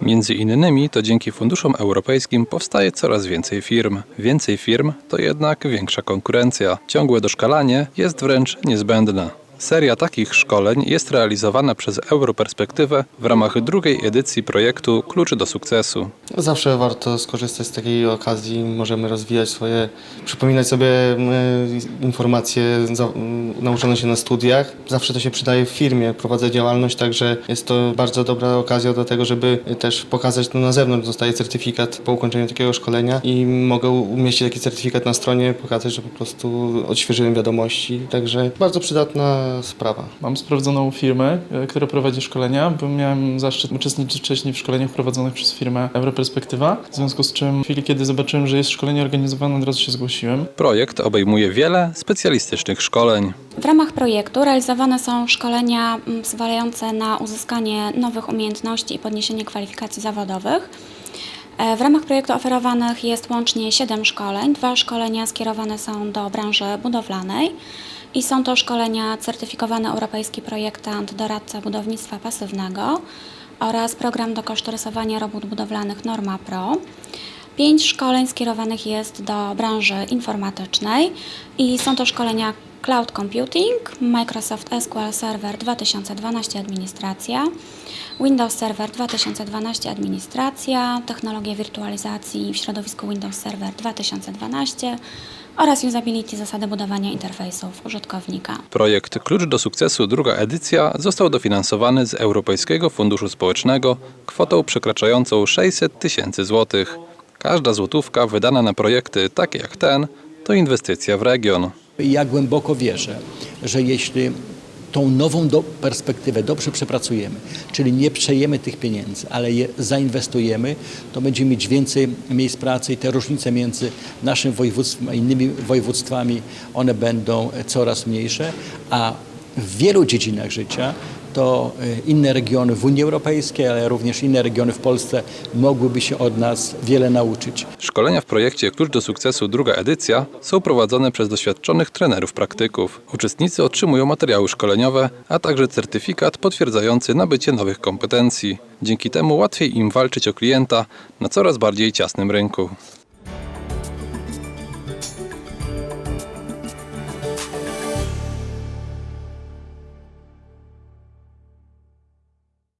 Między innymi to dzięki funduszom europejskim powstaje coraz więcej firm. Więcej firm to jednak większa konkurencja. Ciągłe doszkalanie jest wręcz niezbędne. Seria takich szkoleń jest realizowana przez Europerspektywę w ramach drugiej edycji projektu Kluczy do sukcesu. Zawsze warto skorzystać z takiej okazji. Możemy rozwijać swoje, przypominać sobie mm, informacje nauczone się na studiach. Zawsze to się przydaje w firmie. Prowadzę działalność, także jest to bardzo dobra okazja do tego, żeby też pokazać to na zewnątrz. Dostaję certyfikat po ukończeniu takiego szkolenia i mogę umieścić taki certyfikat na stronie, pokazać, że po prostu odświeżyłem wiadomości. Także bardzo przydatna sprawa. Mam sprawdzoną firmę, e, która prowadzi szkolenia, bo miałem zaszczyt uczestniczyć wcześniej w szkoleniach prowadzonych przez firmę Europerspektywa. W związku z czym w chwili, kiedy zobaczyłem, że jest szkolenie organizowane, od razu się zgłosiłem. Projekt obejmuje wiele specjalistycznych szkoleń. W ramach projektu realizowane są szkolenia mm, pozwalające na uzyskanie nowych umiejętności i podniesienie kwalifikacji zawodowych. E, W ramach projektu oferowanych jest łącznie 7 szkoleń. Dwa szkolenia skierowane są do branży budowlanej i są to szkolenia certyfikowany europejski projektant, doradca budownictwa pasywnego oraz program do kosztorysowania robót budowlanych Norma Pro. Pięć szkoleń skierowanych jest do branży informatycznej i są to szkolenia Cloud Computing, Microsoft SQL Server 2012 Administracja, Windows Server 2012 Administracja, technologie wirtualizacji w środowisku Windows Server 2012 oraz Usability zasady budowania interfejsów użytkownika. Projekt Klucz do sukcesu druga edycja został dofinansowany z Europejskiego Funduszu Społecznego kwotą przekraczającą 600 tysięcy złotych. Każda złotówka wydana na projekty takie jak ten to inwestycja w region. Ja głęboko wierzę, że jeśli tą nową do perspektywę dobrze przepracujemy, czyli nie przejemy tych pieniędzy, ale je zainwestujemy, to będziemy mieć więcej miejsc pracy i te różnice między naszym województwem a innymi województwami, one będą coraz mniejsze, a w wielu dziedzinach życia to e, inne regiony w Unii Europejskiej, ale również inne regiony w Polsce mogłyby się od nas wiele nauczyć. Szkolenia w projekcie Klucz do sukcesu druga edycja są prowadzone przez doświadczonych trenerów praktyków. Uczestnicy otrzymują materiały szkoleniowe, a także certyfikat potwierdzający nabycie nowych kompetencji. Dzięki temu łatwiej im walczyć o klienta na coraz bardziej ciasnym rynku.